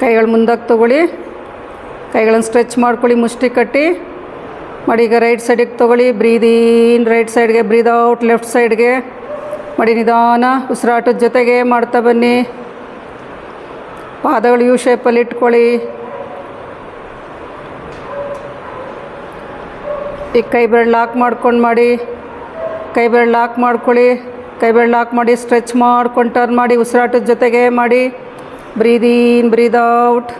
ಕೈಗಳು ಮುಂದಕ್ಕೆ ತೊಗೊಳ್ಳಿ. ಕೈಗಳನ್ನು ಸ್ಟ್ರೆಚ್ ಮಾಡ್ಕೊಳ್ಳಿ, ಮುಷ್ಟಿ ಕಟ್ಟಿ. ಮಾಡಿ ಈಗ ರೈಟ್ ಸೈಡಿಗೆ ತೊಗೊಳ್ಳಿ. ಬ್ರೀದಿನ್ ರೈಟ್ ಸೈಡ್ಗೆ, ಬ್ರೀದ್ ಔಟ್ ಲೆಫ್ಟ್ ಸೈಡ್ಗೆ. ಮಾಡಿ ನಿಧಾನ ಉಸಿರಾಟದ ಜೊತೆಗೆ ಮಾಡ್ತಾ ಬನ್ನಿ. ಪಾದಗಳು ಯು ಶೇಪಲ್ಲಿ ಇಟ್ಕೊಳ್ಳಿ. ಈಗ ಕೈ ಬೆರಳು ಲಾಕ್ ಮಾಡ್ಕೊಂಡು ಮಾಡಿ. ಕೈ ಬೆರಳು ಲಾಕ್ ಮಾಡ್ಕೊಳ್ಳಿ. ಕೈ ಬೆರಳು ಲಾಕ್ ಮಾಡಿ, ಸ್ಟ್ರೆಚ್ ಮಾಡ್ಕೊಂಡು ಟರ್ನ್ ಮಾಡಿ, ಉಸಿರಾಟದ ಜೊತೆಗೆ ಮಾಡಿ. Breathe in, breathe out.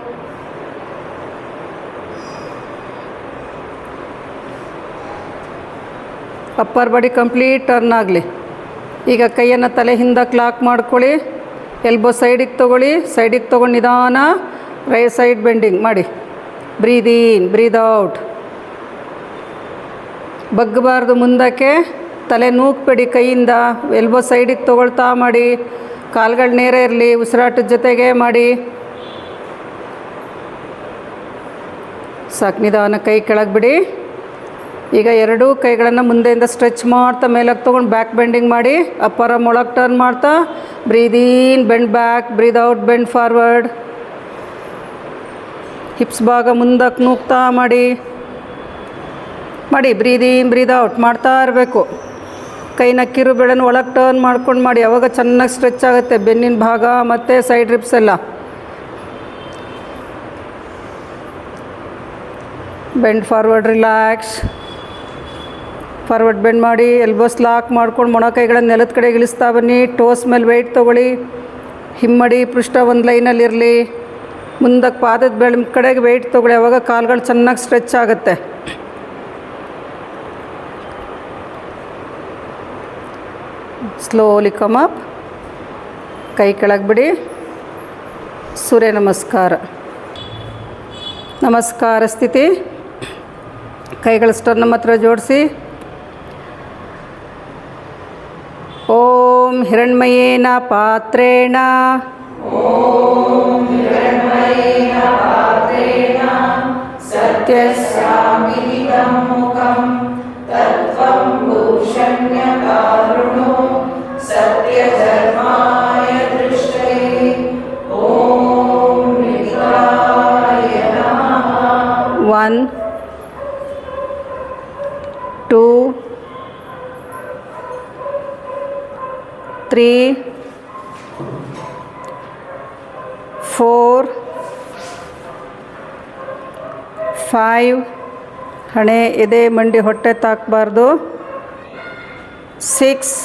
Upper body complete turn ಆಗಲಿ. ಈಗ ಕೈಯನ್ನು ತಲೆ ಹಿಂದೆ ಕ್ಲಾಕ್ ಮಾಡ್ಕೊಳ್ಳಿ. ಎಲ್ಬೋ ಸೈಡಿಗೆ ತೊಗೊಳ್ಳಿ. ಸೈಡಿಗೆ ತೊಗೊಂಡು ನಿಧಾನ. ರೈಟ್ ಸೈಡ್ ಬೆಂಡಿಂಗ್ ಮಾಡಿ. ಬ್ರೀದ್ ಇನ್ ಬ್ರೀದ್ ಔಟ್ ಬಗ್ಗಬಾರ್ದು ಮುಂದಕ್ಕೆ. ತಲೆ ನೂಕ್ಬೇಡಿ ಕೈಯಿಂದ. ಎಲ್ಬೋ ಸೈಡಿಗೆ ತೊಗೊಳ್ತಾ ಮಾಡಿ. ಕಾಲ್ಗಳು ನೇರ ಇರಲಿ, ಉಸಿರಾಟದ ಜೊತೆಗೆ ಮಾಡಿ. ಸಾಕು ನಿಧಾನ ಕೈ ಕೆಳಗೆ ಬಿಡಿ. ಈಗ ಎರಡೂ ಕೈಗಳನ್ನು ಮುಂದೆಯಿಂದ ಸ್ಟ್ರೆಚ್ ಮಾಡ್ತಾ ಮೇಲಕ್ಕೆ ತೊಗೊಂಡು ಬ್ಯಾಕ್ ಬೆಂಡಿಂಗ್ ಮಾಡಿ, ಅಪ್ಪರ ಮೊಳಗೆ ಟರ್ನ್ ಮಾಡ್ತಾ breathe in bend back, breathe out, bend forward. Hips ಭಾಗ ಮುಂದಕ್ಕೆ ನೂಗ್ತಾ ಮಾಡಿ. ಮಾಡಿ ಬ್ರೀದೀನ್ ಬ್ರೀದ್ ಔಟ್ ಮಾಡ್ತಾ ಇರಬೇಕು. ಕೈನ ಕಿರು ಬೆಳೆನ ಒಳಗೆ ಟರ್ನ್ ಮಾಡ್ಕೊಂಡು ಮಾಡಿ ಯಾವಾಗ ಚೆನ್ನಾಗಿ ಸ್ಟ್ರೆಚ್ ಆಗುತ್ತೆ ಬೆನ್ನಿನ ಭಾಗ ಮತ್ತು ಸೈಡ್ ರಿಪ್ಸ್ ಎಲ್ಲ. Bend forward relax forward bend ಮಾಡಿ ಎಲ್ಬೋಸ್ ಲಾಕ್ ಮಾಡ್ಕೊಂಡು ಮೊಣಕೈಗಳನ್ನು ನೆಲದ ಕಡೆ ಇಳಿಸ್ತಾ ಬನ್ನಿ. ಟೋಸ್ ಮೇಲೆ ವೆಯ್ಟ್ ತೊಗೊಳ್ಳಿ. ಹಿಮ್ಮಡಿ, ಪೃಷ್ಠ ಒಂದು ಲೈನಲ್ಲಿರಲಿ ಮುಂದಕ್ಕೆ ಪಾದದ ಬೆಳ ಕಡೆಗೆ ವೆಯ್ಟ್ ತೊಗೊಳ್ಳಿ. ಅವಾಗ ಕಾಲುಗಳು ಚೆನ್ನಾಗಿ ಸ್ಟ್ರೆಚ್ ಆಗುತ್ತೆ. ಸ್ಲೋಲಿ ಕಮ್ ಅಪ್ ಕೈ ಕೆಳಗೆ ಬಿಡಿ ಸೂರ್ಯ ನಮಸ್ಕಾರ. ನಮಸ್ಕಾರ ಸ್ಥಿತಿ. ಕೈಗಳ ಸ್ಟೋನ್ ನಮ್ಮ ಹತ್ರ ಜೋಡಿಸಿ. ಓಂ ಹಿರಣ್ಮಯೇನ ಪಾತ್ರೇಣ. One two three four five ಹಣೆ ಎದೆ ಮಂಡಿ ಹೊಟ್ಟೆ ತಾಕಬಾರ್ದು. Six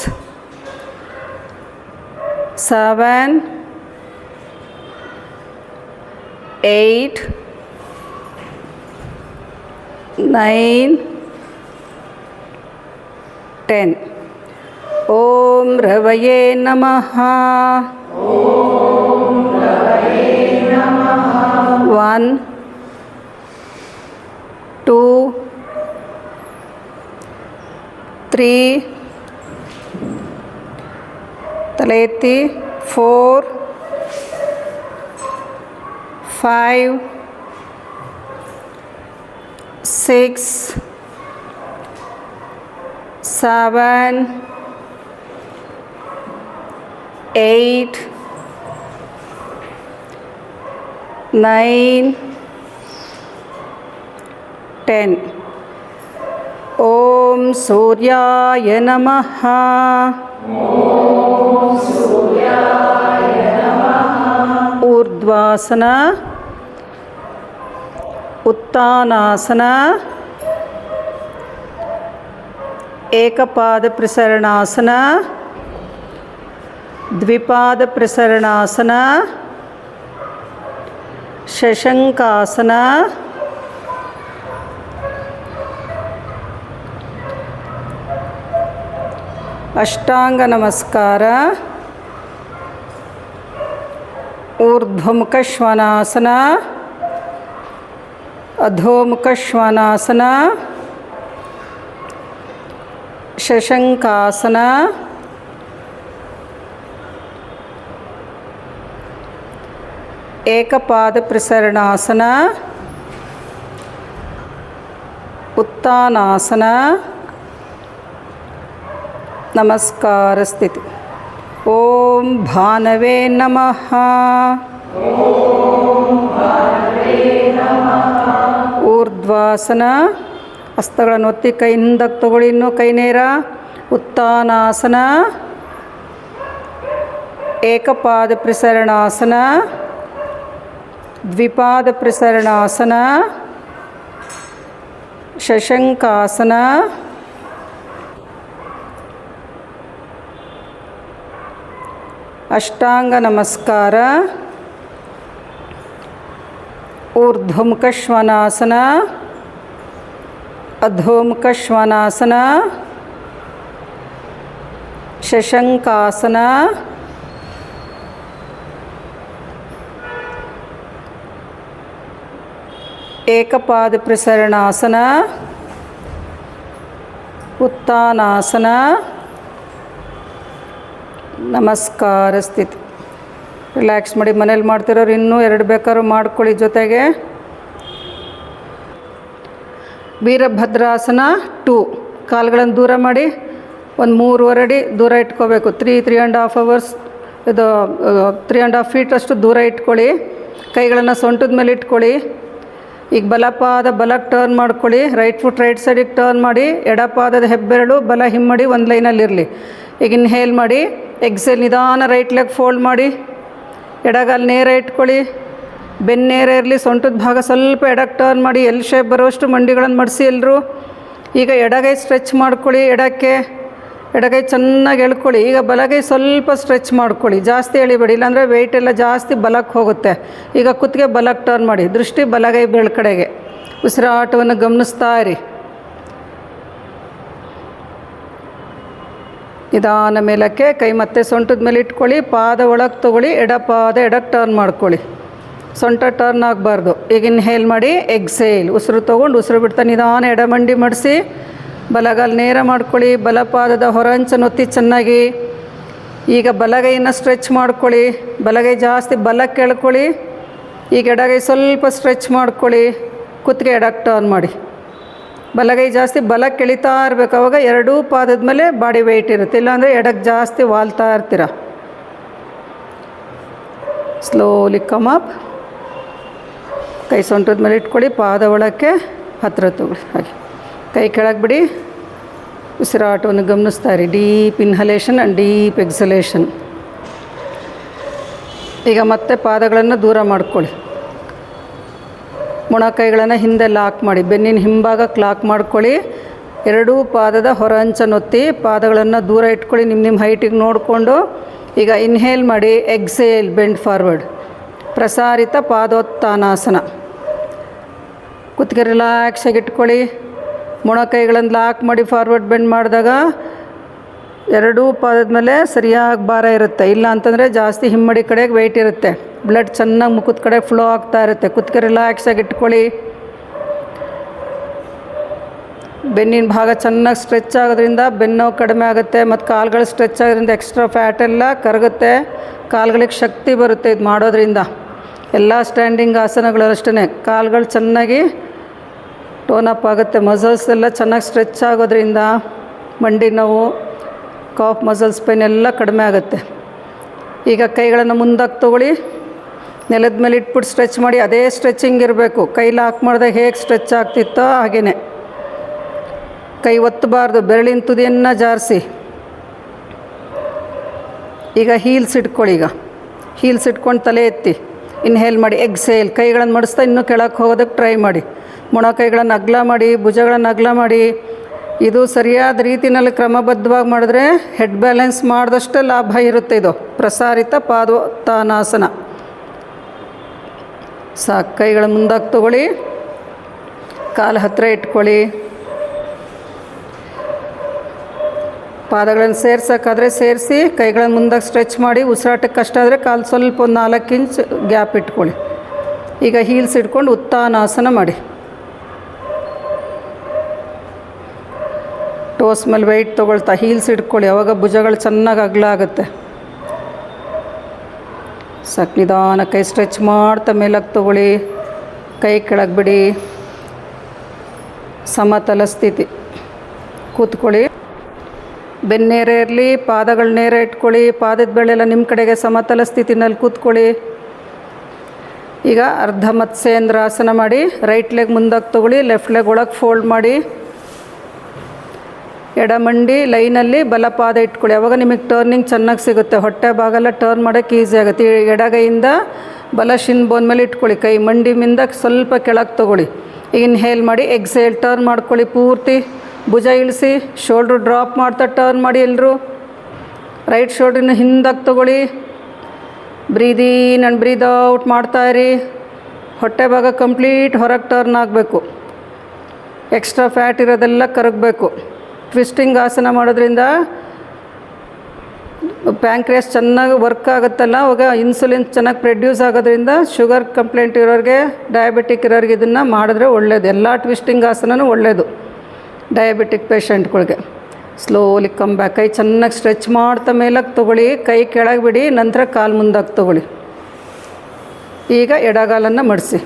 seven, eight, nine, ten. Om Ravaye Namaha. Om Ravaye Namaha. One, two, three. தொள்ளாயிரத்தி four five six seven eight nine ten ஓம் சூர்யாய நமஹா ಏಕಪಾದ ಪ್ರಸರಣಾಸನ ದ್ವಿಪಾದ ಪ್ರಸರಣಾಸನ ಶಶಂಕಾಸನ ಅಷ್ಟಾಂಗ ನಮಸ್ಕಾರ ಊರ್ಧ್ವಮುಖ ಶ್ವಾನಾಸನ ಅಧೋಮುಖ ಶ್ವಾನಾಸನ ಶಶಂಕಾಸನ ಏಕಪಾದ ಪ್ರಸರಣಾಸನ ಉತ್ತಾನಾಸನ ನಮಸ್ಕಾರ ಸ್ಥಿತಿ ಓಂ ಭಾನವೇ ನಮಃ. ಊರ್ಧ್ವಾಸನ ಹಸ್ತಗಳನ್ನು ಒತ್ತಿ ಕೈ ಹಿಂದಕ್ಕೆ ತಗೊಳ್ಳಿ ಇನ್ನು ಕೈ ನೇರ. ಉತ್ತಾನಾಸನ, ಏಕಪಾದ ಪ್ರಸರಣಾಸನ, ದ್ವಿಪಾದ ಪ್ರಸರಣಾಸನ, ಶಶಂಕಾಸನ ಅಷ್ಟಾಂಗ ನಮಸ್ಕಾರ ಊರ್ಧ್ವಮುಖ ಶ್ವಾನಾಸನ ಅಧೋಮುಖ ಶ್ವಾನಾಸನ ಶಶಂಕಾಸನ ಏಕಪಾದ ಪ್ರಸರಣಾಸನ ಉತ್ತಾನಾಸನ ನಮಸ್ಕಾರ ಸ್ಥಿತಿ. ರಿಲ್ಯಾಕ್ಸ್ ಮಾಡಿ ಮನೇಲಿ ಮಾಡ್ತಿರೋರು ಇನ್ನೂ ಎರಡು ಬೇಕಾದ್ರೂ ಮಾಡ್ಕೊಳ್ಳಿ ಜೊತೆಗೆ. ವೀರಭದ್ರಾಸನ ಟೂ ಕಾಲುಗಳನ್ನು ದೂರ ಮಾಡಿ, ಒಂದು ಮೂರುವರೆ ಅಡಿ ದೂರ ಇಟ್ಕೋಬೇಕು. Three three and half hours ಇದು ತ್ರೀ ಆ್ಯಂಡ್ ಹಾಫ್ ಅಷ್ಟು ದೂರ ಇಟ್ಕೊಳ್ಳಿ. ಕೈಗಳನ್ನು ಸೊಂಟದ ಮೇಲೆ ಇಟ್ಕೊಳ್ಳಿ. ಈಗ ಬಲಪಾದ ಬಲಕ್ಕೆ ಟರ್ನ್ ಮಾಡ್ಕೊಳ್ಳಿ. ರೈಟ್ ಫುಟ್ ರೈಟ್ ಸೈಡಿಗೆ ಟರ್ನ್ ಮಾಡಿ, ಎಡಪಾದದ ಹೆಬ್ಬೆರಳು ಬಲ ಹಿಮ್ಮಡಿ ಒಂದು ಲೈನಲ್ಲಿರಲಿ ಈಗ ಇನ್ಹೇಲ್ ಮಾಡಿ ಎಕ್ಸೆಲ್ ನಿಧಾನ ರೈಟ್ ಲೆಗ್ ಫೋಲ್ಡ್ ಮಾಡಿ, ಎಡಗಾಲು ನೇರ ಇಟ್ಕೊಳ್ಳಿ ಬೆನ್ನೇರ ನೇರ ಇರಲಿ, ಸೊಂಟದ ಭಾಗ ಸ್ವಲ್ಪ ಎಡಕ್ಕೆ ಟರ್ನ್ ಮಾಡಿ ಎಲ್ ಶೇಪ್ ಬರೋಷ್ಟು ಮಂಡಿಗಳನ್ನು ಮಡಿಸಿ ಎಲ್ಲರೂ ಈಗ ಎಡಗೈ ಸ್ಟ್ರೆಚ್ ಮಾಡ್ಕೊಳ್ಳಿ, ಎಡಕ್ಕೆ, ಎಡಗೈ ಚೆನ್ನಾಗಿ ಎಳ್ಕೊಳ್ಳಿ. ಈಗ ಬಲಗೈ ಸ್ವಲ್ಪ ಸ್ಟ್ರೆಚ್ ಮಾಡ್ಕೊಳ್ಳಿ. ಜಾಸ್ತಿ ಎಳಿಬೇಡಿ, ಇಲ್ಲಾಂದರೆ ವೆಯ್ಟ್ ಎಲ್ಲ ಜಾಸ್ತಿ ಬಲಕ್ಕೆ ಹೋಗುತ್ತೆ. ಈಗ ಕುತ್ತಿಗೆ ಬಲಕ್ಕೆ ಟರ್ನ್ ಮಾಡಿ, ದೃಷ್ಟಿ ಬಲಗೈ ಬೆಳ್ಕಡೆಗೆ ಉಸಿರಾಟವನ್ನು ಗಮನಿಸ್ತಾ ಇರಿ. ನಿಧಾನ ಮೇಲಕ್ಕೆ ಕೈ ಮತ್ತೆ ಸೊಂಟದ ಮೇಲೆ ಇಟ್ಕೊಳ್ಳಿ, ಪಾದ ಒಳಗೆ ತೊಗೊಳ್ಳಿ, ಎಡ ಪಾದ ಎಡಕ್ಕೆ ಟರ್ನ್ ಮಾಡ್ಕೊಳ್ಳಿ. ಸೊಂಟ ಟರ್ನ್ ಆಗಬಾರ್ದು. ಈಗ ಇನ್ಹೇಲ್ ಮಾಡಿ ಎಕ್ಸೇಲ್ ಉಸಿರು ತೊಗೊಂಡು ಉಸಿರು ಬಿಡ್ತಾ ನಿಧಾನ ಎಡಮಂಡಿ ಮಡಿಸಿ, ಬಲಗಾಲ ನೇರ ಮಾಡ್ಕೊಳ್ಳಿ, ಬಲಪಾದದ ಹೊರಂಚನ್ನು ಒತ್ತಿ ಚೆನ್ನಾಗಿ. ಈಗ ಬಲಗೈನ ಸ್ಟ್ರೆಚ್ ಮಾಡ್ಕೊಳ್ಳಿ, ಬಲಗೈ ಜಾಸ್ತಿ ಬಲಕ್ಕೆ ಎಳ್ಕೊಳ್ಳಿ ಈಗ ಎಡಗೈ ಸ್ವಲ್ಪ ಸ್ಟ್ರೆಚ್ ಮಾಡ್ಕೊಳ್ಳಿ, ಕುತ್ತಿಗೆ ಎಡಕ್ಕೆ ಟರ್ನ್ ಮಾಡಿ. ಬಲಗೈ ಜಾಸ್ತಿ ಬಲಕ್ಕೆ ಕೆಳಿತಾ ಇರಬೇಕು. ಅವಾಗ ಎರಡೂ ಪಾದದ ಮೇಲೆ ಬಾಡಿ ವೆಯ್ಟ್ ಇರುತ್ತೆ. ಇಲ್ಲಾಂದರೆ ಎಡಕ್ಕೆ ಜಾಸ್ತಿ ವಾಲ್ತಾ ಇರ್ತೀರ? ಸ್ಲೋಲಿ ಕಮ್ ಅಪ್ ಕೈ ಸೊಂಟದ ಮೇಲೆ ಇಟ್ಕೊಳ್ಳಿ. ಪಾದ ಒಳಕ್ಕೆ ಹತ್ತಿರ ತಗೊಳ್ಳಿ. ಹಾಗೆ. ಕೈ ಕೆಳಗೆ ಬಿಡಿ. ಉಸಿರಾಟವನ್ನು ಗಮನಿಸ್ತಾ ಇರಿ. Deep inhalation and deep exhalation ಈಗ ಮತ್ತೆ ಪಾದಗಳನ್ನು ದೂರ ಮಾಡ್ಕೊಳ್ಳಿ. ಮೊಣಕೈಗಳನ್ನು ಹಿಂದೆ ಲಾಕ್ ಮಾಡಿ, ಬೆನ್ನಿನ ಹಿಂಭಾಗಕ್ಕೆ ಲಾಕ್ ಮಾಡ್ಕೊಳ್ಳಿ. ಎರಡೂ ಪಾದದ ಹೊರ ಅಂಚನ್ನೊತ್ತಿ ಪಾದಗಳನ್ನು ದೂರ ಇಟ್ಕೊಳ್ಳಿ ನಿಮ್ಮ ನಿಮ್ಮ ಹೈಟಿಗೆ ನೋಡಿಕೊಂಡು. ಈಗ ಇನ್ಹೇಲ್ ಮಾಡಿ ಎಕ್ಸೇಲ್ ಬೆಂಡ್ ಫಾರ್ವರ್ಡ್ ಪ್ರಸಾರಿತ ಪಾದೋತ್ಥಾನಾಸನ ಕುತ್ತಿಗೆ ರಿಲ್ಯಾಕ್ಸಾಗಿ ಇಟ್ಕೊಳ್ಳಿ. ಮೊಣಕೈಗಳನ್ನು ಲಾಕ್ ಮಾಡಿ ಫಾರ್ವರ್ಡ್ ಬೆಂಡ್ ಮಾಡಿದಾಗ ಎರಡೂ ಪಾದದ ಮೇಲೆ ಸರಿಯಾಗಿ ಭಾರ ಇರುತ್ತೆ. ಇಲ್ಲ ಅಂತಂದರೆ ಜಾಸ್ತಿ ಹಿಮ್ಮಡಿ ಕಡೆಗೆ ವೆಯ್ಟ್ ಇರುತ್ತೆ. ಬ್ಲಡ್ ಚೆನ್ನಾಗಿ ಮುಖದ ಕಡೆ ಫ್ಲೋ ಆಗ್ತಾ ಇರುತ್ತೆ. ಕುತ್ತಿಗೆ ರಿಲ್ಯಾಕ್ಸಾಗಿ ಇಟ್ಕೊಳ್ಳಿ. ಬೆನ್ನಿನ ಭಾಗ ಚೆನ್ನಾಗಿ ಸ್ಟ್ರೆಚ್ ಆಗೋದ್ರಿಂದ ಬೆನ್ನು ಕಡಿಮೆ ಆಗುತ್ತೆ, ಮತ್ತು ಕಾಲುಗಳು ಸ್ಟ್ರೆಚ್ ಆಗೋದ್ರಿಂದ ಎಕ್ಸ್ಟ್ರಾ ಫ್ಯಾಟ್ ಎಲ್ಲ ಕರಗುತ್ತೆ, ಕಾಲುಗಳಿಗೆ ಶಕ್ತಿ ಬರುತ್ತೆ ಇದು ಮಾಡೋದ್ರಿಂದ. ಎಲ್ಲ ಸ್ಟ್ಯಾಂಡಿಂಗ್ ಆಸನಗಳು ಅಷ್ಟೇ ಕಾಲುಗಳು ಚೆನ್ನಾಗಿ ಟೋನ್ ಅಪ್ ಆಗುತ್ತೆ ಮಸಲ್ಸ್ ಎಲ್ಲ ಚೆನ್ನಾಗಿ ಸ್ಟ್ರೆಚ್ ಆಗೋದ್ರಿಂದ ಮಂಡಿ ನೋವು ಕಾಫ್ ಮಸಲ್ಸ್ ಪೈನ್ ಎಲ್ಲ ಕಡಿಮೆ ಆಗುತ್ತೆ. ಈಗ ಕೈಗಳನ್ನು ಮುಂದಕ್ಕೆ ತೊಗೊಳ್ಳಿ. ನೆಲದ ಮೇಲೆ ಇಟ್ಬಿಟ್ಟು ಸ್ಟ್ರೆಚ್ ಮಾಡಿ ಅದೇ ಸ್ಟ್ರೆಚಿಂಗ್ ಇರಬೇಕು. ಕೈ ಲಾಕ್ ಮಾಡಿದಾಗ ಹೇಗೆ ಸ್ಟ್ರೆಚ್ ಆಗ್ತಿತ್ತೋ ಹಾಗೆಯೇ ಕೈ ಒತ್ತಬಾರ್ದು, ಬೆರಳಿನ ತುದಿಯನ್ನು ಜಾರಿಸಿ. ಈಗ ಹೀಲ್ಸ್ ಇಟ್ಕೊಳ್ಳಿ ಈಗ. ಹೀಲ್ಸ್ ಇಟ್ಕೊಂಡು ತಲೆ ಎತ್ತಿ. ಇನ್ಹೇಲ್ ಮಾಡಿ ಎಕ್ಸೇಲ್ ಕೈಗಳನ್ನು ಮಡಿಸ್ತಾ ಇನ್ನೂ ಕೆಳಕ್ಕೆ ಹೋಗೋದಕ್ಕೆ ಟ್ರೈ ಮಾಡಿ. ಮೊಣ ಕೈಗಳನ್ನು ಅಗ್ಲ ಮಾಡಿ, ಭುಜಗಳನ್ನು ಅಗ್ಲ ಮಾಡಿ. ಇದು ಸರಿಯಾದ ರೀತಿಯಲ್ಲಿ ಕ್ರಮಬದ್ಧವಾಗಿ ಮಾಡಿದ್ರೆ ಹೆಡ್ ಬ್ಯಾಲೆನ್ಸ್ ಮಾಡಿದಷ್ಟೇ ಲಾಭ ಇರುತ್ತೆ ಇದು. ಪ್ರಸಾರಿತ ಪಾದೋತ್ಥಾನಾಸನ ಸಾಕು ಕೈಗಳ ಮುಂದಾಗಿ ತಗೊಳ್ಳಿ. ಕಾಲು ಹತ್ತಿರ ಇಟ್ಕೊಳ್ಳಿ. ಪಾದಗಳನ್ನು ಸೇರ್ಸೋಕ್ಕಾದರೆ ಸೇರಿಸಿ ಕೈಗಳನ್ನು ಮುಂದಕ್ಕೆ ಸ್ಟ್ರೆಚ್ ಮಾಡಿ, ಉಸಿರಾಟಕ್ಕೆ ಕಷ್ಟ ಆದರೆ ಕಾಲು ಸ್ವಲ್ಪ ಒಂದು ನಾಲ್ಕು ಇಂಚ್ ಗ್ಯಾಪ್ ಇಟ್ಕೊಳ್ಳಿ. ಈಗ ಹೀಲ್ಸ್ ಇಟ್ಕೊಂಡು ಉತ್ತಾನಾಸನ ಮಾಡಿ. ಟೋಸ್ ಮೇಲೆ ವೆಯ್ಟ್ ತೊಗೊಳ್ತಾ ಹೀಲ್ಸ್ ಇಟ್ಕೊಳ್ಳಿ ಅವಾಗ ಭುಜಗಳು ಚೆನ್ನಾಗಿ ಅಗಲ ಆಗುತ್ತೆ ಸಾಕು ಕೈ ಸ್ಟ್ರೆಚ್ ಮಾಡ್ತಾ ಮೇಲಕ್ಕೆ ತಗೊಳ್ಳಿ. ಕೈ ಕೆಳಗೆ ಬಿಡಿ. ಸಮತಲ ಸ್ಥಿತಿ. ಕೂತ್ಕೊಳ್ಳಿ. ಬೆನ್ನೇರ ಇರಲಿ, ಪಾದಗಳ ನೇರ ಇಟ್ಕೊಳ್ಳಿ. ಪಾದದ ಬೆಳೆಲ್ಲ ನಿಮ್ಮ ಕಡೆಗೆ ಸಮತಲ ಸ್ಥಿತಿನಲ್ಲಿ ಕೂತ್ಕೊಳ್ಳಿ. ಈಗ ಅರ್ಧ ಮತ್ಸ್ಯೇಂದ್ರಾಸನ ಮಾಡಿ ರೈಟ್ ಲೆಗ್ ಮುಂದಕ್ಕೆ ತಗೊಳ್ಳಿ ಲೆಫ್ಟ್ ಲೆಗ್ ಒಳಗೆ ಫೋಲ್ಡ್ ಮಾಡಿ. ಎಡಮಂಡಿ ಲೈನಲ್ಲಿ ಬಲಪಾದ ಇಟ್ಕೊಳ್ಳಿ. ಅವಾಗ ನಿಮಗೆ ಟರ್ನಿಂಗ್ ಚೆನ್ನಾಗಿ ಸಿಗುತ್ತೆ. ಹೊಟ್ಟೆ ಭಾಗೆಲ್ಲ ಟರ್ನ್ ಮಾಡೋಕ್ಕೆ ಈಸಿ ಆಗುತ್ತೆ. ಎಡಗೈಯಿಂದ ಬಲ ಶಿನ್ ಬೋನ್ ಮೇಲೆ ಇಟ್ಕೊಳ್ಳಿ. ಕೈ ಮಂಡಿ ಮಿಂದ ಸ್ವಲ್ಪ ಕೆಳಗೆ ತೊಗೊಳ್ಳಿ. ಇನ್ಹೇಲ್ ಮಾಡಿ ಎಕ್ಸೇಲ್ ಟರ್ನ್ ಮಾಡ್ಕೊಳ್ಳಿ ಪೂರ್ತಿ. ಭುಜ ಇಳಿಸಿ ಶೋಲ್ಡ್ರು ಡ್ರಾಪ್ ಮಾಡ್ತಾ ಟರ್ನ್ ಮಾಡಿ ಎಲ್ಲರೂ ರೈಟ್ ಶೋಲ್ಡ್ರನ್ನ ಹಿಂದಕ್ಕೆ ತೊಗೊಳ್ಳಿ. ಬ್ರೀದ್ ಆ್ಯಂಡ್ ಬ್ರೀದ್ ಔಟ್ ಇರಿ. ಹೊಟ್ಟೆ ಭಾಗ ಕಂಪ್ಲೀಟ್ ಹೊರಗೆ ಟರ್ನ್ ಆಗಬೇಕು. ಎಕ್ಸ್ಟ್ರಾ ಫ್ಯಾಟ್ ಇರೋದೆಲ್ಲ ಕರಗಬೇಕು. ಟ್ವಿಸ್ಟಿಂಗ್ ಆಸನ ಮಾಡೋದ್ರಿಂದ ಪ್ಯಾಂಕ್ರಿಯಾಸ್ ಚೆನ್ನಾಗಿ ವರ್ಕ್ ಆಗುತ್ತಲ್ಲ, ಅವಾಗ ಇನ್ಸುಲಿನ್ ಚೆನ್ನಾಗಿ ಪ್ರೊಡ್ಯೂಸ್ ಆಗೋದ್ರಿಂದ ಶುಗರ್ ಕಂಪ್ಲೇಂಟ್ ಇರೋರಿಗೆ ಡಯಾಬಿಟಿಕ್ ಇರೋರಿಗೆ ಇದನ್ನು ಮಾಡಿದ್ರೆ ಒಳ್ಳೆಯದು ಎಲ್ಲ ಟ್ವಿಸ್ಟಿಂಗ್ ಆಸನನೂ ಒಳ್ಳೆಯದು ಡಯಾಬಿಟಿಕ್ ಪೇಷಂಟ್ಗಳಿಗೆ ಸ್ಲೋಲಿ ಬ್ಯಾಕ್ ಕೈ ಚೆನ್ನಾಗಿ ಸ್ಟ್ರೆಚ್ ಮಾಡ್ತಾ ಮೇಲಕ್ಕೆ ತೊಗೊಳ್ಳಿ, ಕೈ ಕೆಳಗೆ ಬಿಡಿ, ನಂತರ ಕಾಲು ಮುಂದಾಗಿ ತೊಗೊಳ್ಳಿ. ಈಗ ಎಡಗಾಲನ್ನು ಮಡಿಸಿ.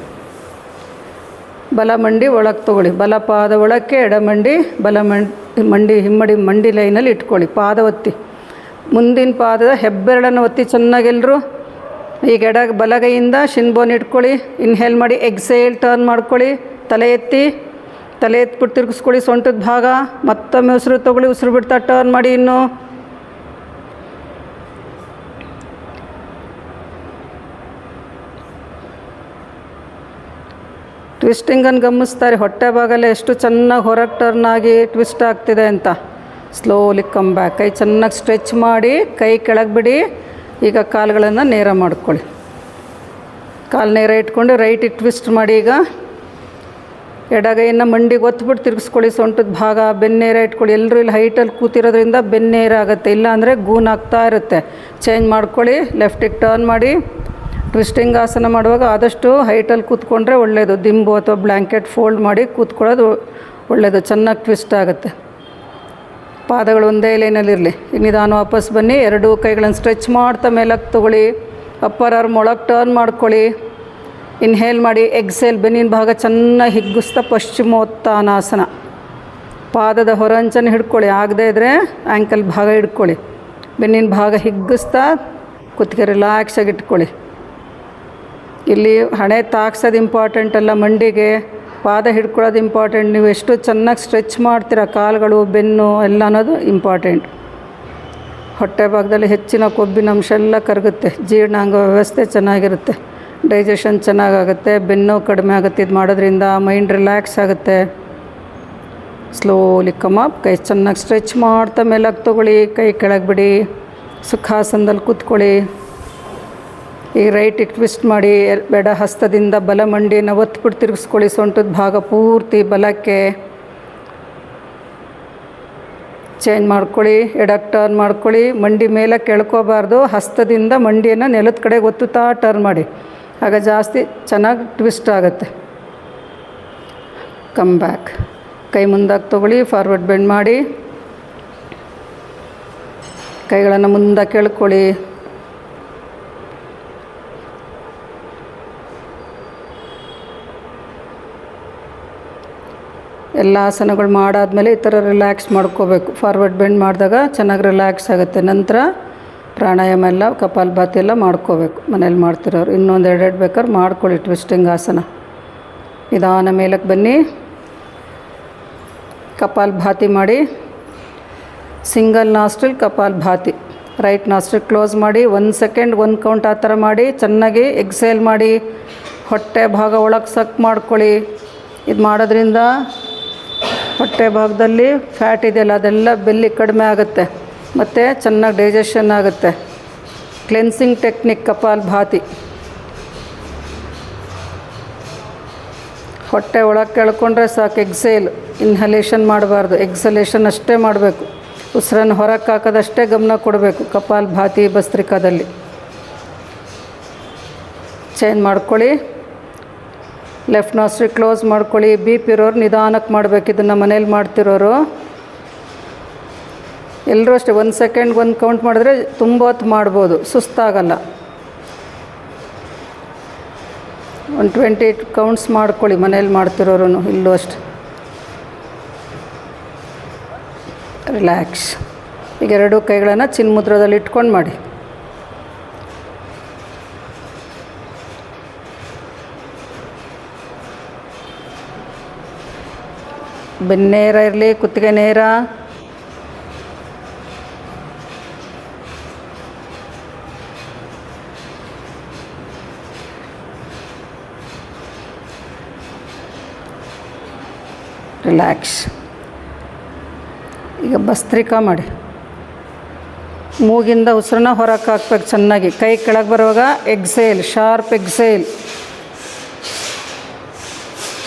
ಬಲ ಮಂಡಿ ಒಳಗೆ ತೊಗೊಳ್ಳಿ. ಬಲ ಪಾದ ಒಳಕ್ಕೆ ಎಡ ಮಂಡಿ ಬಲ ಮಂಡಿ ಮಂಡಿ ಹಿಮ್ಮಡಿ ಮಂಡಿ ಲೈನಲ್ಲಿ ಇಟ್ಕೊಳ್ಳಿ. ಪಾದ ಒತ್ತಿ. ಮುಂದಿನ ಪಾದದ ಹೆಬ್ಬೆರಳನ್ನು ಒತ್ತಿ ಚೆನ್ನಾಗೆಲ್ಲರೂ ಈಗ ಎಡ ಬಲಗೈಯಿಂದ ಶಿನ್ಬೋನ್ ಇಟ್ಕೊಳ್ಳಿ. ಇನ್ಹೇಲ್ ಮಾಡಿ ಎಕ್ಸೇಲ್ ಟರ್ನ್ ಮಾಡ್ಕೊಳ್ಳಿ. ತಲೆ ಎತ್ತಿ. ತಲೆ ಎತ್ಬಿಟ್ಟು ತಿರುಗಿಸ್ಕೊಳ್ಳಿ ಸೊಂಟದ ಭಾಗ. ಮತ್ತೊಮ್ಮೆ ಉಸಿರು ತೊಗೊಳ್ಳಿ. ಉಸಿರು ಬಿಡ್ತಾ ಟರ್ನ್ ಮಾಡಿ ಇನ್ನು. ಟ್ವಿಸ್ಟಿಂಗನ್ನು ಗಮನಿಸ್ತಾರೆ. ಹೊಟ್ಟೆ ಭಾಗಲ್ಲೇ ಎಷ್ಟು ಚೆನ್ನಾಗಿ ಹೊರಗೆ ಟರ್ನ್ ಆಗಿ ಟ್ವಿಸ್ಟ್ ಆಗ್ತಿದೆ ಅಂತ. ಸ್ಲೋಲಿ ಕಮ್ ಬ್ಯಾಕ್ ಕೈ ಚೆನ್ನಾಗಿ ಸ್ಟ್ರೆಚ್ ಮಾಡಿ, ಕೈ ಕೆಳಗೆ ಬಿಡಿ. ಈಗ ಕಾಲುಗಳನ್ನು ನೇರ ಮಾಡ್ಕೊಳ್ಳಿ. ಕಾಲು ನೇರ ಇಟ್ಕೊಂಡು ರೈಟ್ ಟ್ವಿಸ್ಟ್ ಮಾಡಿ ಈಗ. ಎಡಗೈಯನ್ನು ಮಂಡಿಗೆ ಒತ್ಬಿಟ್ಟು ತಿರುಗಿಸ್ಕೊಳ್ಳಿ. ಸೊಂಟದ ಭಾಗ ಬೆನ್ನೇರ ಇಟ್ಕೊಳ್ಳಿ. ಎಲ್ಲರೂ ಇಲ್ಲಿ ಹೈಟಲ್ಲಿ ಕೂತಿರೋದ್ರಿಂದ ಬೆನ್ನೇರ ಆಗುತ್ತೆ. ಇಲ್ಲ ಅಂದರೆ ಗೂನ್ ಆಗ್ತಾ ಇರುತ್ತೆ. ಚೇಂಜ್ ಮಾಡ್ಕೊಳ್ಳಿ. ಲೆಫ್ಟಿಗೆ ಟರ್ನ್ ಮಾಡಿ. ಟ್ವಿಸ್ಟಿಂಗ್ ಆಸನ ಮಾಡುವಾಗ ಆದಷ್ಟು ಹೈಟಲ್ಲಿ ಕೂತ್ಕೊಂಡ್ರೆ ಒಳ್ಳೆಯದು ದಿಂಬು ಅಥವಾ ಬ್ಲ್ಯಾಂಕೆಟ್ ಫೋಲ್ಡ್ ಮಾಡಿ ಕೂತ್ಕೊಳ್ಳೋದು ಒಳ್ಳೆಯದು ಚೆನ್ನಾಗಿ ಟ್ವಿಸ್ಟ್ ಆಗುತ್ತೆ. ಪಾದಗಳು ಒಂದೇ ಲೈನಲ್ಲಿರಲಿ ನಿಧಾನ ವಾಪಸ್ ಬನ್ನಿ. ಎರಡೂ ಕೈಗಳನ್ನು ಸ್ಟ್ರೆಚ್ ಮಾಡ್ತಾ ಮೇಲಕ್ಕೆ ತೊಗೊಳ್ಳಿ. ಅಪ್ಪರ್ ಆರ್ಮ್ ಒಳಗೆ ಟರ್ನ್ ಮಾಡ್ಕೊಳ್ಳಿ. ಇನ್ಹೇಲ್ ಮಾಡಿ ಎಕ್ಸೇಲ್ ಬೆನ್ನಿನ ಭಾಗ ಚೆನ್ನಾಗಿ ಹಿಗ್ಗಿಸ್ತಾ ಪಶ್ಚಿಮೋತ್ಥಾನಾಸನ. ಪಾದದ ಹೊರಂಚನ್ನು ಹಿಡ್ಕೊಳ್ಳಿ. ಆಗದೇ ಇದ್ದರೆ ಆ್ಯಂಕಲ್ ಭಾಗ ಹಿಡ್ಕೊಳ್ಳಿ. ಬೆನ್ನಿನ ಭಾಗ ಹಿಗ್ಗಿಸ್ತಾ ಕುತ್ತಿಗೆ ರಿಲ್ಯಾಕ್ಸಾಗಿ ಇಟ್ಕೊಳ್ಳಿ. ಇಲ್ಲಿ ಹಣೆ ತಾಗ್ಸೋದು ಇಂಪಾರ್ಟೆಂಟ್ ಅಲ್ಲ ಮಂಡಿಗೆ, ಪಾದ ಹಿಡ್ಕೊಳ್ಳೋದು ಇಂಪಾರ್ಟೆಂಟ್ ನೀವು ಎಷ್ಟು ಚೆನ್ನಾಗಿ ಸ್ಟ್ರೆಚ್ ಮಾಡ್ತೀರ ಕಾಲುಗಳು, ಬೆನ್ನು ಎಲ್ಲ ಅನ್ನೋದು ಇಂಪಾರ್ಟೆಂಟ್ ಹೊಟ್ಟೆ ಭಾಗದಲ್ಲಿ ಹೆಚ್ಚಿನ ಕೊಬ್ಬಿನ ಅಂಶ ಎಲ್ಲ ಕರಗುತ್ತೆ. ಜೀರ್ಣಾಂಗ ವ್ಯವಸ್ಥೆ ಚೆನ್ನಾಗಿರುತ್ತೆ. ಡೈಜೆಷನ್ ಚೆನ್ನಾಗಾಗುತ್ತೆ. ಬೆನ್ನು ಕಡಿಮೆ ಆಗುತ್ತೆ. ಇದು ಮಾಡೋದ್ರಿಂದ ಮೈಂಡ್ ರಿಲ್ಯಾಕ್ಸ್ ಆಗುತ್ತೆ. ಸ್ಲೋಲಿ ಕಮಪ್ ಕೈ ಚೆನ್ನಾಗಿ ಸ್ಟ್ರೆಚ್ ಮಾಡ್ತಾ ಮೇಲಕ್ಕೆ ತೊಗೊಳ್ಳಿ. ಕೈ ಕೆಳಗೆ ಬಿಡಿ. ಸುಖಾಸನದಲ್ಲಿ ಕೂತ್ಕೊಳ್ಳಿ. ಈಗ ರೈಟ್ ಟ್ವಿಸ್ಟ್ ಮಾಡಿ ಬೆಡ ಎಡ ಹಸ್ತದಿಂದ ಬಲ ಮಂಡಿಯನ್ನು ಒತ್ಬಿಟ್ಟು ತಿರುಗಿಸ್ಕೊಳ್ಳಿ. ಸೊಂಟದ ಭಾಗ ಪೂರ್ತಿ ಬಲಕ್ಕೆ ಚೇಂಜ್ ಮಾಡ್ಕೊಳ್ಳಿ ಎಡಕ್ ಟರ್ನ್ ಮಾಡ್ಕೊಳ್ಳಿ, ಮಂಡಿ ಮೇಲೆ ಕೆಳ್ಕೋಬಾರ್ದು, ಹಸ್ತದಿಂದ ಮಂಡಿಯನ್ನು ನೆಲದ ಕಡೆ ಒತ್ತುತ್ತಾ ಟರ್ನ್ ಮಾಡಿ. ಆಗ ಜಾಸ್ತಿ ಚೆನ್ನಾಗಿ ಟ್ವಿಸ್ಟ್ ಆಗುತ್ತೆ. ಕಮ್ ಬ್ಯಾಕ್ ಕೈ ಮುಂದಕ್ಕೆ ತೊಗೊಳ್ಳಿ ಫಾರ್ವರ್ಡ್ ಬೆಂಡ್ ಮಾಡಿ. ಕೈಗಳನ್ನು ಮುಂದಕ್ಕೆ ಎಳ್ಕೊಳ್ಳಿ ಎಲ್ಲ ಆಸನಗಳು ಮಾಡಾದಮೇಲೆ ಈ ಥರ ರಿಲ್ಯಾಕ್ಸ್ ಮಾಡ್ಕೋಬೇಕು. ಫಾರ್ವರ್ಡ್ ಬೆಂಡ್ ಮಾಡಿದಾಗ ಚೆನ್ನಾಗಿ ರಿಲ್ಯಾಕ್ಸ್ ಆಗುತ್ತೆ. ನಂತರ ಪ್ರಾಣಾಯಾಮ ಎಲ್ಲ ಕಪಾಲಭಾತಿ ಎಲ್ಲ ಮಾಡ್ಕೋಬೇಕು ಮನೇಲಿ ಮಾಡ್ತಿರೋರು. ಇನ್ನೊಂದು ಎರಡೆರಡು ಬೇಕಾದ್ರೆ ಮಾಡ್ಕೊಳ್ಳಿ ಟ್ವಿಸ್ಟಿಂಗ್ ಆಸನ. ನಿಧಾನ ಮೇಲಕ್ಕೆ ಬನ್ನಿ. ಕಪಾಲಭಾತಿ ಮಾಡಿ. ಸಿಂಗಲ್ ನಾಸ್ಟ್ರಿಲ್ ಕಪಾಲಭಾತಿ ರೈಟ್ ನಾಸ್ಟ್ರಿಲ್ ಕ್ಲೋಸ್ ಮಾಡಿ. ಒಂದು ಸೆಕೆಂಡ್ ಒಂದು ಕೌಂಟ್ ಆ ಥರ ಮಾಡಿ. ಚೆನ್ನಾಗಿ ಎಕ್ಸೇಲ್ ಮಾಡಿ. ಹೊಟ್ಟೆ ಭಾಗ ಒಳಗೆ ಸಕ್ ಮಾಡ್ಕೊಳ್ಳಿ. ಇದು ಮಾಡೋದ್ರಿಂದ ಹೊಟ್ಟೆ ಭಾಗದಲ್ಲಿ ಫ್ಯಾಟ್ ಇದೆಯಲ್ಲ, ಅದೆಲ್ಲ ಬೆಲ್ಲಿ ಕಡಿಮೆ ಆಗುತ್ತೆ. ಮತ್ತು ಚೆನ್ನಾಗಿ ಡೈಜೆಷನ್ ಆಗುತ್ತೆ. Cleansing technique kapalbhati. ಹೊಟ್ಟೆ ಒಳಗೆ ಕೆಳ್ಕೊಂಡ್ರೆ ಸಾಕು ಎಕ್ಸೇಲ್ ಇನ್ಹಲೇಷನ್ ಮಾಡಬಾರ್ದು. ಎಕ್ಸಲೇಷನ್ ಅಷ್ಟೇ ಮಾಡಬೇಕು. ಉಸಿರನ್ನು ಹೊರಕ್ಕೆ ಹಾಕೋದಷ್ಟೇ ಗಮನ ಕೊಡಬೇಕು ಕಪಾಲ್ ಭಾತಿ ಭಸ್ತ್ರಿಕಾದಲ್ಲಿ ಚೇಂಜ್ ಮಾಡ್ಕೊಳ್ಳಿ. ಲೆಫ್ಟ್ ನಾಸ್ಟ್ರಿ ಕ್ಲೋಸ್ ಮಾಡ್ಕೊಳ್ಳಿ. ಬಿ ಪಿ ಇರೋರು ನಿಧಾನಕ್ಕೆ ಮಾಡಬೇಕು. ಇದನ್ನು ಮನೇಲಿ ಮಾಡ್ತಿರೋರು. ಎಲ್ಲರೂ ಅಷ್ಟೇ, ಒಂದು ಸೆಕೆಂಡ್ ಒಂದು ಕೌಂಟ್ ಮಾಡಿದ್ರೆ ತುಂಬ ಹೊತ್ತು ಮಾಡ್ಬೋದು. ಸುಸ್ತಾಗಲ್ಲ. ಒಂದು ಟ್ವೆಂಟಿ ಕೌಂಟ್ಸ್ ಮಾಡ್ಕೊಳ್ಳಿ. ಮನೇಲಿ ಮಾಡ್ತಿರೋರು ಇಲ್ಲೂ ಅಷ್ಟೆ. ರಿಲ್ಯಾಕ್ಸ್ ಈಗ ಎರಡು ಕೈಗಳನ್ನು ಚಿನ್ಮುದ್ರದಲ್ಲಿ ಇಟ್ಕೊಂಡು ಮಾಡಿ. ಬೆನ್ನೇರ ಇರಲಿ, ಕುತ್ತಿಗೆ ನೇರ. ರಿಲ್ಯಾಕ್ಸ್ ಈಗ ಭಸ್ತ್ರಿಕಾ ಮಾಡಿ. ಮೂಗಿಂದ ಉಸಿರನ್ನ ಹೊರಕ್ಕೆ ಹಾಕ್ಬೇಕು ಚೆನ್ನಾಗಿ. ಕೈ ಕೆಳಗೆ ಬರುವಾಗ ಎಕ್ಸೇಲ್ ಶಾರ್ಪ್ ಎಕ್ಸೇಲ್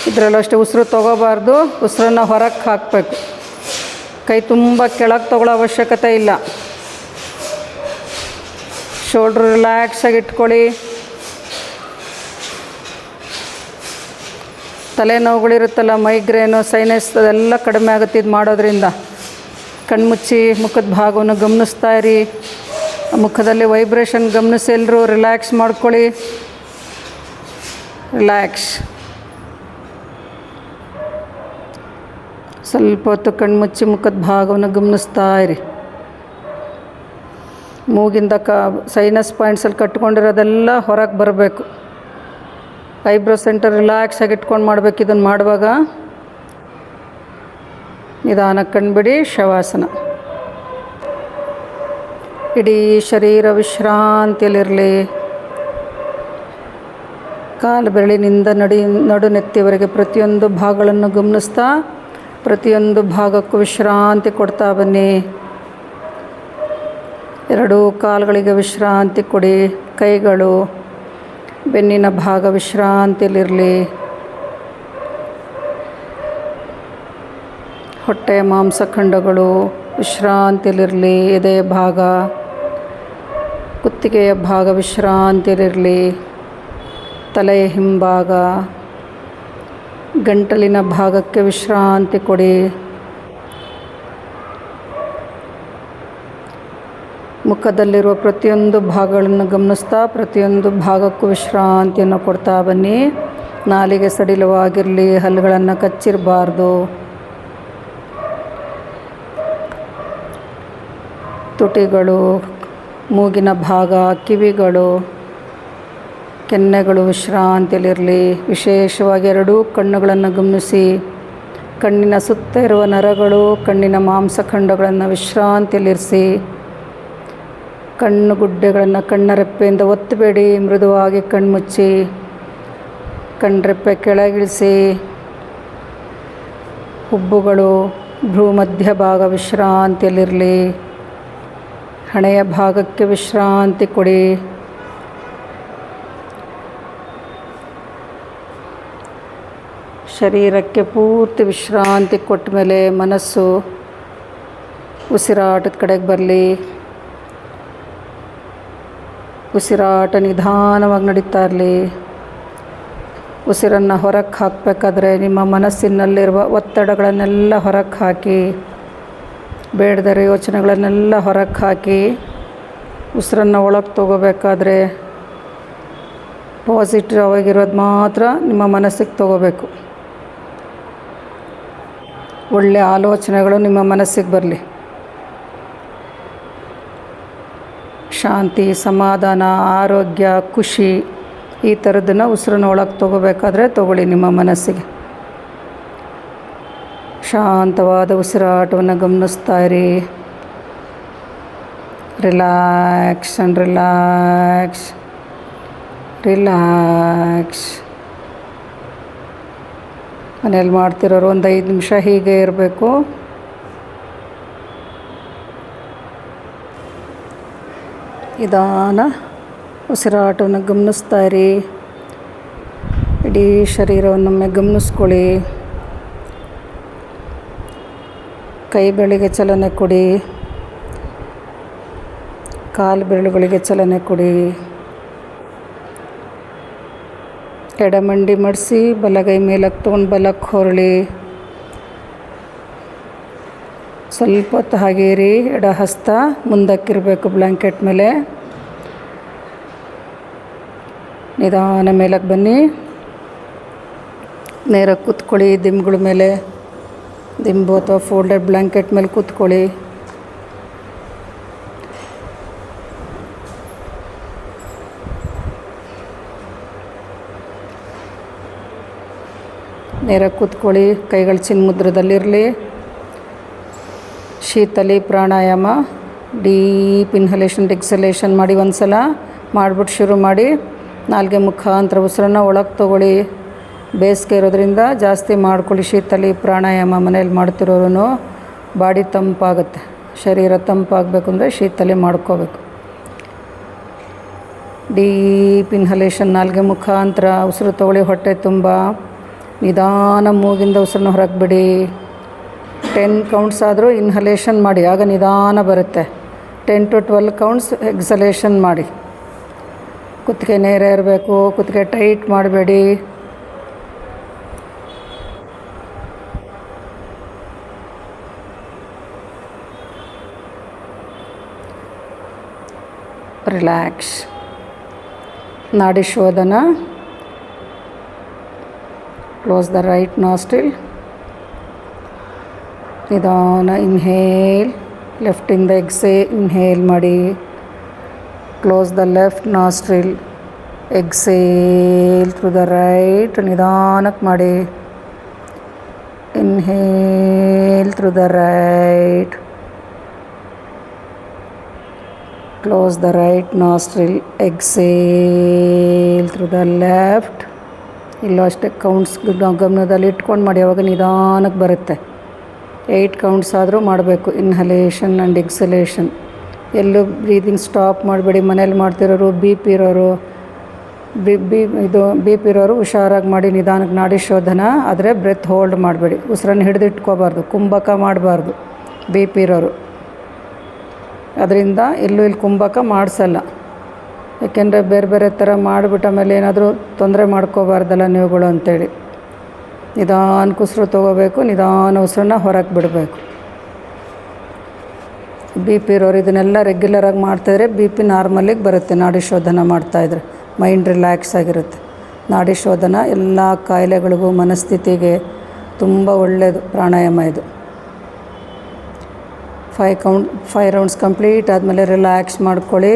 ಇದರಲ್ಲೂ ಅಷ್ಟೇ ಉಸಿರು ತೊಗೋಬಾರ್ದು, ಉಸಿರನ್ನ ಹೊರಕ್ಕೆ ಹಾಕಬೇಕು. ಕೈ ತುಂಬ ಕೆಳಗೆ ತೊಗೊಳ್ಳೋ ಅವಶ್ಯಕತೆ ಇಲ್ಲ. ಶೋಲ್ಡ್ರ್ ರಿಲ್ಯಾಕ್ಸಾಗಿ ಇಟ್ಕೊಳ್ಳಿ. ತಲೆನೋವುಗಳಿರುತ್ತಲ್ಲ, ಮೈಗ್ರೇನು, ಸೈನಸ್ ಅದೆಲ್ಲ ಕಡಿಮೆ ಆಗುತ್ತೆ ಇದು ಮಾಡೋದ್ರಿಂದ. ಕಣ್ಮುಚ್ಚಿ, ಮುಖದ ಭಾಗವನ್ನು ಗಮನಿಸ್ತಾ ಇರಿ. ಮುಖದಲ್ಲಿ ವೈಬ್ರೇಷನ್ ಗಮನಿಸಿ ಎಲ್ಲರೂ ರಿಲ್ಯಾಕ್ಸ್ ಮಾಡ್ಕೊಳ್ಳಿ. ರಿಲ್ಯಾಕ್ಸ್ ಸ್ವಲ್ಪ ಹೊತ್ತು ಕಣ್ಮುಚ್ಚಿ ಮುಖದ ಭಾಗವನ್ನು ಗಮನಿಸ್ತಾ ಇರಿ. ಮೂಗಿಂದ ಕ ಸೈನಸ್ ಪಾಯಿಂಟ್ಸಲ್ಲಿ ಕಟ್ಕೊಂಡಿರೋದೆಲ್ಲ ಹೊರಗೆ ಬರಬೇಕು. ಐಬ್ರೋ ಸೆಂಟರ್ ರಿಲ್ಯಾಕ್ಸ್ ಆಗಿ ಇಟ್ಕೊಂಡು ಮಾಡಬೇಕು ಇದನ್ನು ಮಾಡುವಾಗ. ನಿಧಾನ ಕಣ್ಬಿಡಿ ಶವಾಸನ. ಇಡೀ ಶರೀರ ವಿಶ್ರಾಂತಿಯಲ್ಲಿರಲಿ. ಕಾಲು ಬೆರಳಿನಿಂದ ನಡಿ, ನಡು ನೆತ್ತಿವರೆಗೆ ಪ್ರತಿಯೊಂದು ಭಾಗಗಳನ್ನು ಗಮನಿಸ್ತಾ ಪ್ರತಿಯೊಂದು ಭಾಗಕ್ಕೂ ವಿಶ್ರಾಂತಿ ಕೊಡ್ತಾ ಬನ್ನಿ. ಎರಡೂ ಕಾಲುಗಳಿಗೆ ವಿಶ್ರಾಂತಿ ಕೊಡಿ. ಕೈಗಳು, ಬೆನ್ನಿನ ಭಾಗ ವಿಶ್ರಾಂತಿಯಲ್ಲಿರಲಿ. ಹೊಟ್ಟೆ ಮಾಂಸಖಂಡಗಳು ವಿಶ್ರಾಂತಿಯಲ್ಲಿರಲಿ. ಎದೆ ಭಾಗ, ಕುತ್ತಿಗೆಯ ಭಾಗ ವಿಶ್ರಾಂತಿಯಲ್ಲಿರಲಿ. ತಲೆಯ ಹಿಂಭಾಗ ಗಂಟಲಿನ ಭಾಗಕ್ಕೆ ವಿಶ್ರಾಂತಿ ಕೊಡಿ. ಮುಖದಲ್ಲಿರುವ ಪ್ರತಿಯೊಂದು ಭಾಗಗಳನ್ನು ಗಮನಿಸ್ತಾ ಪ್ರತಿಯೊಂದು ಭಾಗಕ್ಕೂ ವಿಶ್ರಾಂತಿಯನ್ನು ಕೊಡ್ತಾ ಬನ್ನಿ. ನಾಲಿಗೆ ಸಡಿಲವಾಗಿರಲಿ, ಹಲ್ಲುಗಳನ್ನು ಕಚ್ಚಿರಬಾರ್ದು. ತುಟಿಗಳು, ಮೂಗಿನ ಭಾಗ, ಕಿವಿಗಳು. ಕೆನ್ನೆಗಳು ವಿಶ್ರಾಂತಿಯಲ್ಲಿರಲಿ. ವಿಶೇಷವಾಗಿ ಎರಡೂ ಕಣ್ಣುಗಳನ್ನು ಗಮನಿಸಿ. ಕಣ್ಣಿನ ಸುತ್ತ ಇರುವ ನರಗಳು, ಕಣ್ಣಿನ ಮಾಂಸಖಂಡಗಳನ್ನು ವಿಶ್ರಾಂತಿಯಲ್ಲಿರಿಸಿ. ಕಣ್ಣು ಗುಡ್ಡೆಗಳನ್ನು ಕಣ್ಣರೆಪ್ಪೆಯಿಂದ ಒತ್ತಬೇಡಿ, ಮೃದುವಾಗಿ ಕಣ್ಮುಚ್ಚಿ. ಕಣ್ರೆಪ್ಪೆ ಕೆಳಗಿಳಿಸಿ. ಹುಬ್ಬುಗಳು ಭ್ರೂ ಮಧ್ಯ ಭಾಗ ವಿಶ್ರಾಂತಿಯಲ್ಲಿರಲಿ. ಹಣೆಯ ಭಾಗಕ್ಕೆ ವಿಶ್ರಾಂತಿ ಕೊಡಿ. ಶರೀರಕ್ಕೆ ಪೂರ್ತಿ ವಿಶ್ರಾಂತಿ ಕೊಟ್ಟ ಮೇಲೆ ಮನಸ್ಸು ಉಸಿರಾಟದ ಕಡೆಗೆ ಬರಲಿ. ಉಸಿರಾಟ ನಿಧಾನವಾಗಿ ನಡೀತಾ ಇರಲಿ. ಉಸಿರನ್ನು ಹೊರಕ್ಕೆ ಹಾಕಬೇಕಾದ್ರೆ ನಿಮ್ಮ ಮನಸ್ಸಿನಲ್ಲಿರುವ ಒತ್ತಡಗಳನ್ನೆಲ್ಲ ಹೊರಕ್ಕೆ ಹಾಕಿ, ಬೇಡದರೆ ಯೋಚನೆಗಳನ್ನೆಲ್ಲ ಹೊರಕ್ಕೆ ಹಾಕಿ, ಉಸಿರನ್ನು ಒಳಗೆ ತಗೋಬೇಕಾದ್ರೆ ಪಾಸಿಟಿವ್ ಆಗಿರೋದು ಮಾತ್ರ ನಿಮ್ಮ ಮನಸ್ಸಿಗೆ ತಗೋಬೇಕು. ಒಳ್ಳೆಯ ಆಲೋಚನೆಗಳು ನಿಮ್ಮ ಮನಸ್ಸಿಗೆ ಬರಲಿ. ಶಾಂತಿ, ಸಮಾಧಾನ, ಆರೋಗ್ಯ, ಖುಷಿ ಈ ಥರದನ್ನು ಉಸಿರನ್ನ ಒಳಗೆ ತೊಗೋಬೇಕಾದ್ರೆ ತೊಗೊಳ್ಳಿ ನಿಮ್ಮ ಮನಸ್ಸಿಗೆ. ಶಾಂತವಾದ ಉಸಿರಾಟವನ್ನು ಗಮನಿಸ್ತಾ ಇರಿ. Relax and relax. ರಿಲ್ಯಾಕ್ಸ್. ಮನೇಲಿ ಮಾಡ್ತಿರೋರು ಒಂದು ಐದು ನಿಮಿಷ ಹೀಗೆ ಇರಬೇಕು. ನಿಧಾನ ಉಸಿರಾಟವನ್ನು ಗಮನಿಸ್ತಾ ಇರಿ. ಇಡೀ ಶರೀರವನ್ನೊಮ್ಮೆ ಗಮನಿಸ್ಕೊಳ್ಳಿ. ಕೈ ಬೆರಳಿಗೆ ಚಲನೆ ಕೊಡಿ. ಕಾಲು ಬೆರಳುಗಳಿಗೆ ಚಲನೆ ಕೊಡಿ. ಎಡಮಂಡಿ ಮಡಿಸಿ, ಬಲಗೈ ಮೇಲಕ್ಕೆ ತೊಗೊಂಡು ಬಲಕ್ಕೆ ಹೊರಳಿ. ಸ್ವಲ್ಪ ಹೊತ್ತು ಹಾಗೇರಿ ಎಡ ಹಸ್ತ, ಮುಂದಕ್ಕಿರಬೇಕು ಬ್ಲ್ಯಾಂಕೆಟ್ ಮೇಲೆ. ನಿಧಾನ ಮೇಲಕ್ಕೆ ಬನ್ನಿ. ನೇರ ಕೂತ್ಕೊಳ್ಳಿ, ದಿಂಬುಗಳ ಮೇಲೆ. ದಿಂಬು ಅಥವಾ ಫೋಲ್ಡೆಡ್ ಬ್ಲ್ಯಾಂಕೆಟ್ ಮೇಲೆ ಕೂತ್ಕೊಳ್ಳಿ. ನೇರಾಗಿ ಕೂತ್ಕೊಳ್ಳಿ, ಕೈಗಳು ಚಿನ್ಮುದ್ರದಲ್ಲಿರಲಿ. ಶೀತಲಿ ಪ್ರಾಣಾಯಾಮ, ಡೀಪ್ ಇನ್ಹಲೇಷನ್ ಎಕ್ಸಲೇಷನ್ ಮಾಡಿ ಒಂದು ಸಲ ಮಾಡಿಬಿಟ್ಟು ಶುರು ಮಾಡಿ, ನಾಲ್ಗೆ ಮುಖಾಂತರ ಉಸಿರನ್ನ ಒಳಗೆ ತೊಗೊಳ್ಳಿ. ಬೇಸಿಗೆ ಇರೋದ್ರಿಂದ ಜಾಸ್ತಿ ಮಾಡ್ಕೊಳ್ಳಿ ಶೀತಲಿ ಪ್ರಾಣಾಯಾಮ ಮನೇಲಿ ಮಾಡ್ತಿರೋರು ಬಾಡಿ ತಂಪಾಗುತ್ತೆ. ಶರೀರ ತಂಪಾಗಬೇಕು ಅಂದರೆ ಶೀತಲಿ ಮಾಡ್ಕೋಬೇಕು. ಡೀಪ್ ಇನ್ಹಲೇಷನ್, ನಾಲ್ಗೆ ಮುಖಾಂತರ ಉಸಿರು ತೊಗೊಳ್ಳಿ, ಹೊಟ್ಟೆ ತುಂಬ ನಿಧಾನ ಮೂಗಿಂದ ಉಸಿರನ್ನ ಹೊರಗೆ ಬಿಡಿ ಟೆನ್ ಕೌಂಟ್ಸ್ ಆದರೂ ಇನ್ಹಲೇಷನ್ ಮಾಡಿ. ಆಗ ನಿಧಾನ ಬರುತ್ತೆ. Ten to twelve counts exhalation ಮಾಡಿ. ಕುತ್ತಿಗೆ ನೇರ ಇರಬೇಕು. ಕುತ್ತಿಗೆ ಟೈಟ್ ಮಾಡಬೇಡಿ. Relax nadi shodhana close the right nostril ನಿಧಾನ ಇನ್ಹೇಲ್ ಲೆಫ್ಟಿಂದ ಎಕ್ಸೇ ಇನ್ಹೇಲ್ ಮಾಡಿ close the left nostril exhale through the right ನಿಧಾನಕ್ಕೆ ಮಾಡಿ inhale through the right close the right nostril exhale through the left ಇಲ್ಲೂ ಅಷ್ಟೇ counts ಗಮನದಲ್ಲಿ ಇಟ್ಕೊಂಡು ಮಾಡಿ, ಅವಾಗ ನಿಧಾನಕ್ಕೆ ಬರುತ್ತೆ. ಏಯ್ಟ್ ಕೌಂಟ್ಸ್ ಆದರೂ ಮಾಡಬೇಕು ಇನ್ಹಲೇಷನ್ ಆ್ಯಂಡ್ ಎಕ್ಸಲೇಷನ್ ಎಲ್ಲೂ ಬ್ರೀದಿಂಗ್ ಸ್ಟಾಪ್ ಮಾಡಬೇಡಿ, ಮನೇಲಿ ಮಾಡ್ತಿರೋರು ಬಿ ಪಿ ಇರೋರು ಬಿ ಬಿ ಇದು ಬಿ ಪಿ ಇರೋರು ಹುಷಾರಾಗಿ ಮಾಡಿ ನಿಧಾನಕ್ಕೆ ನಾಡಿ ಶೋಧನ, ಆದರೆ ಬ್ರೆತ್ ಹೋಲ್ಡ್ ಮಾಡಬೇಡಿ. ಉಸಿರನ್ನು ಹಿಡಿದಿಟ್ಕೋಬಾರ್ದು ಕುಂಭಕ ಮಾಡಬಾರ್ದು ಬಿ ಪಿ ಇರೋರು. ಅದರಿಂದ ಎಲ್ಲೂ ಇಲ್ಲಿ ಕುಂಭಕ ಮಾಡಿಸಲ್ಲ. ಯಾಕೆಂದರೆ ಬೇರೆ ಬೇರೆ ಥರ ಮಾಡಿಬಿಟ್ಟ ಮೇಲೆ ಏನಾದರೂ ತೊಂದರೆ ಮಾಡ್ಕೋಬಾರ್ದಲ್ಲ ನೀವುಗಳು ಅಂತೇಳಿ. ನಿಧಾನಕ್ಕೆ ಉಸಿರು ತೊಗೋಬೇಕು, ನಿಧಾನ ಉಸಿರನ್ನ ಹೊರಗೆ ಬಿಡಬೇಕು. ಬಿ ಪಿ ಇರೋರು ಇದನ್ನೆಲ್ಲ ರೆಗ್ಯುಲರಾಗಿ ಮಾಡ್ತಾಯಿದ್ರೆ ಬಿ ಪಿ ನಾರ್ಮಲಿಗೆ ಬರುತ್ತೆ, ನಾಡಿ ಶೋಧನ ಮಾಡ್ತಾಯಿದ್ರೆ ಮೈಂಡ್ ರಿಲ್ಯಾಕ್ಸ್ ಆಗಿರುತ್ತೆ. ನಾಡಿ ಶೋಧನ ಎಲ್ಲ ಕಾಯಿಲೆಗಳಿಗೂ ಮನಸ್ಥಿತಿಗೆ ತುಂಬ ಒಳ್ಳೆಯದು ಪ್ರಾಣಾಯಾಮ ಇದು. Five count five rounds complete ಆದಮೇಲೆ ರಿಲ್ಯಾಕ್ಸ್ ಮಾಡ್ಕೊಳ್ಳಿ.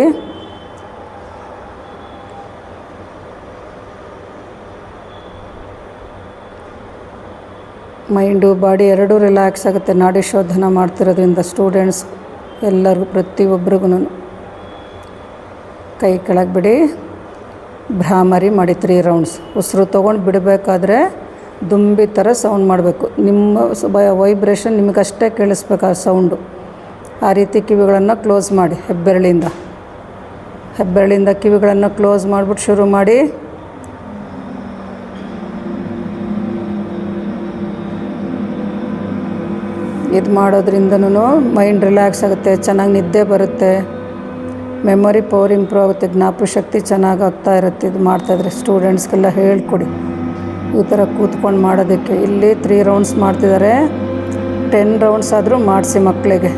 ಮೈಂಡು, ಬಾಡಿ ಎರಡೂ ರಿಲ್ಯಾಕ್ಸ್ ಆಗುತ್ತೆ. ನಾಡಿ ಶೋಧನ ಮಾಡ್ತಿರೋದ್ರಿಂದ ಸ್ಟೂಡೆಂಟ್ಸ್ ಎಲ್ಲರಿಗೂ ಪ್ರತಿಯೊಬ್ಬರಿಗೂ ಕೈ ಕೆಳಗೆ ಬಿಡಿ ಭ್ರಾಮರಿ ಮಾಡಿ ತ್ರೀ ರೌಂಡ್ಸ್ ಉಸಿರು ತೊಗೊಂಡು ಬಿಡಬೇಕಾದ್ರೆ ದುಂಬಿ ಥರ ಸೌಂಡ್ ಮಾಡಬೇಕು. ನಿಮ್ಮ ವೈಬ್ರೇಷನ್ ನಿಮಗಷ್ಟೇ ಕೇಳಿಸ್ಬೇಕು ಆ ಸೌಂಡು ಆ ರೀತಿ ಕಿವಿಗಳನ್ನು ಕ್ಲೋಸ್ ಮಾಡಿ ಹೆಬ್ಬೆರಳಿಂದ. ಹೆಬ್ಬೆರಳಿಂದ ಕಿವಿಗಳನ್ನು ಕ್ಲೋಸ್ ಮಾಡಿಬಿಟ್ಟು ಶುರು ಮಾಡಿ. ಇದು ಮಾಡೋದ್ರಿಂದನೂ ಮೈಂಡ್ ರಿಲ್ಯಾಕ್ಸ್ ಆಗುತ್ತೆ, ಚೆನ್ನಾಗಿ ನಿದ್ದೆ ಬರುತ್ತೆ. ಮೆಮೊರಿ ಪವರ್ ಇಂಪ್ರೂವ್ ಆಗುತ್ತೆ ಜ್ಞಾಪಶಕ್ತಿ ಚೆನ್ನಾಗಿ ಆಗ್ತಾ ಇರುತ್ತೆ, ಇದು ಮಾಡ್ತಾಯಿದ್ರೆ ಸ್ಟೂಡೆಂಟ್ಸ್ಗೆಲ್ಲ ಹೇಳ್ಕೊಡಿ. ಈ ಥರ ಕೂತ್ಕೊಂಡು ಮಾಡೋದಕ್ಕೆ. ಇಲ್ಲಿ ತ್ರೀ ರೌಂಡ್ಸ್ ಮಾಡ್ತಿದ್ದಾರೆ. ಟೆನ್ ರೌಂಡ್ಸ್ ಆದರೂ ಮಾಡಿಸಿ ಮಕ್ಕಳಿಗೆ